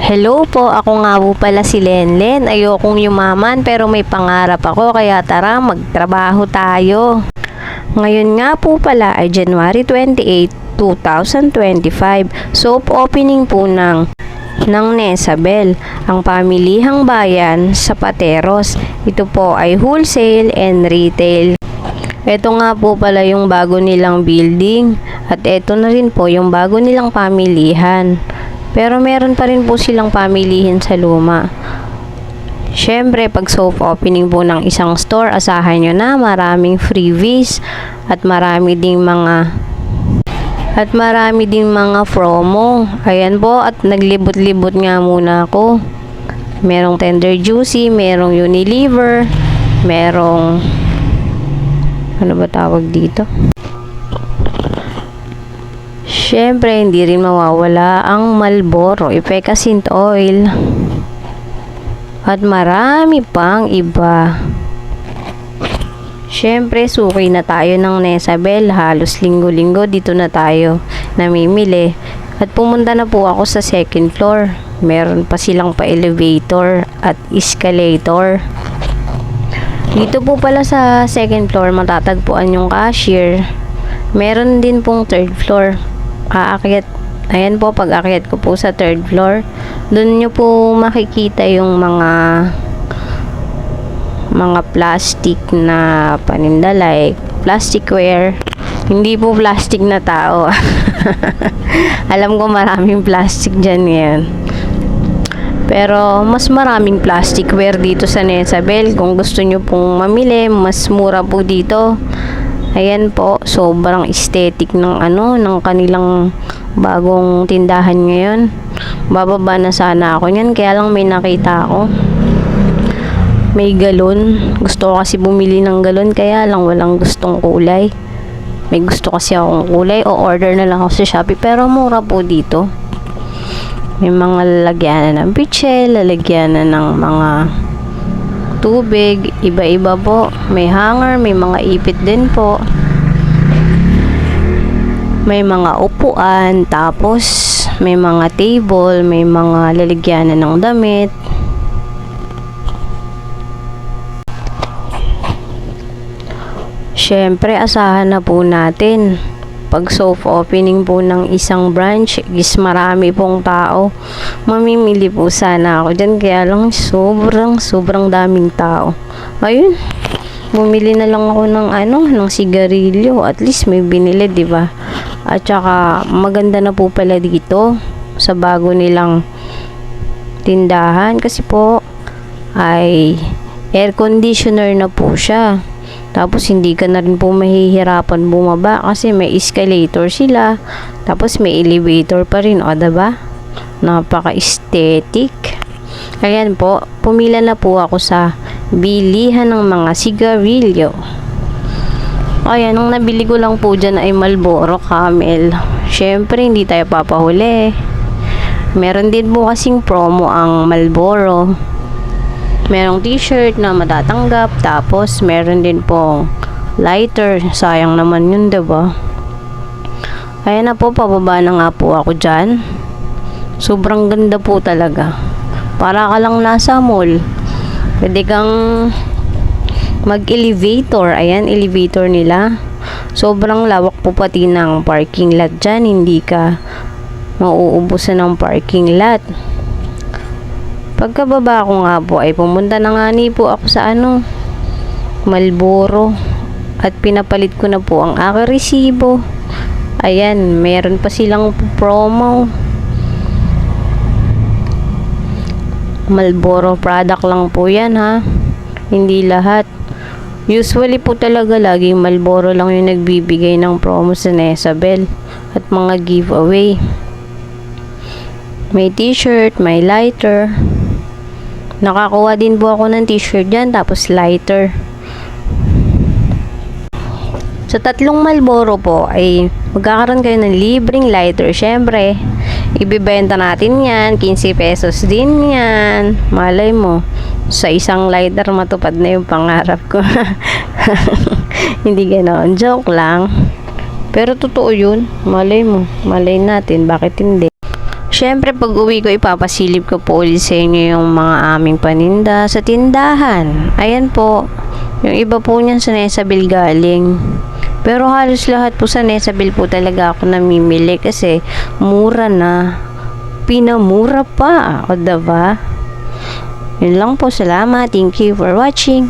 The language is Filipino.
Hello po, ako nga po pala si Lenlen. Ayokong yumaman pero may pangarap ako kaya tara magtrabaho tayo. Ngayon nga po pala ay January 28, 2025. Soap opening po ng ng Nesabel, ang pamilihang bayan sa Pateros. Ito po ay wholesale and retail. Ito nga po pala yung bago nilang building at ito na rin po yung bago nilang pamilihan. Pero meron pa rin po silang pamilihin sa luma. Siyempre, pag soft opening po ng isang store, asahan nyo na maraming freebies at marami ding mga at marami ding mga promo. Ayan po, at naglibot-libot nga muna ako. Merong tender juicy, merong Unilever, merong ano ba tawag dito? Siyempre, hindi rin mawawala ang Malboro Epecacint Oil. At marami pang iba. Siyempre, suki na tayo ng Nesabel. Halos linggo-linggo dito na tayo namimili. At pumunta na po ako sa second floor. Meron pa silang pa-elevator at escalator. Dito po pala sa second floor matatagpuan yung cashier. Meron din pong third floor. Aakyat. Ayan po, pag akyat ko po sa third floor, doon nyo po makikita yung mga mga plastic na paninda like plasticware. Hindi po plastic na tao. Alam ko maraming plastic dyan ngayon. Pero mas maraming plasticware dito sa Nesabel. Kung gusto nyo pong mamili, mas mura po dito. Ayan po, sobrang aesthetic ng ano, ng kanilang bagong tindahan ngayon. Bababa na sana ako niyan, kaya lang may nakita ako. May galon. Gusto ko kasi bumili ng galon, kaya lang walang gustong kulay. May gusto kasi akong kulay, o order na lang ako sa Shopee, pero mura po dito. May mga lalagyanan ng pichel, lalagyanan ng mga tubig, iba-iba po. May hanger, may mga ipit din po. May mga upuan, tapos may mga table, may mga lalagyanan ng damit. Siyempre, asahan na po natin. Pag soft opening po ng isang branch, is marami pong tao. Mamimili po sana ako dyan, kaya lang sobrang, sobrang daming tao. Ayun, bumili na lang ako ng ano, ng sigarilyo. At least may binili, di ba? At saka, maganda na po pala dito sa bago nilang tindahan. Kasi po, ay air conditioner na po siya. Tapos hindi ka na rin po mahihirapan bumaba kasi may escalator sila. Tapos may elevator pa rin, o diba? Napaka-aesthetic. Ayan po, pumila na po ako sa bilihan ng mga sigarilyo. Ayan, ang nabili ko lang po dyan ay Marlboro Camel. Siyempre, hindi tayo papahuli. Meron din po kasing promo ang Marlboro merong t-shirt na matatanggap tapos meron din pong lighter. Sayang naman yun diba ayan na po pababa na nga po ako dyan. Sobrang ganda po talaga. Para ka lang nasa mall. Pwede kang mag elevator ayan elevator nila sobrang lawak po pati ng parking lot dyan hindi ka mauubusan ng parking lot Pagkababa ko nga po ay pumunta na nga ni po ako sa ano, Malboro. At pinapalit ko na po ang aking resibo. Ayan, meron pa silang promo. Malboro product lang po yan ha. Hindi lahat. Usually po talaga laging Malboro lang yung nagbibigay ng promo sa Nesabel at mga giveaway. May t-shirt, may lighter. Nakakuha din po ako ng t-shirt dyan, tapos lighter. Sa tatlong Malboro po ay magkakaroon kayo ng libreng lighter. Siyempre, ibibenta natin yan. 15 pesos din yan. Malay mo, sa isang lighter matupad na yung pangarap ko. Hindi ganoon. Joke lang. Pero totoo yun. Malay mo. Malay natin. Bakit hindi? Siyempre, pag uwi ko, ipapasilip ko po ulit sa inyo yung mga aming paninda sa tindahan. Ayan po. Yung iba po niyan sa Nesabil galing. Pero halos lahat po sa Nesabil po talaga ako namimili kasi mura na. Pinamura pa. O diba? Yun lang po. Salamat. Thank you for watching.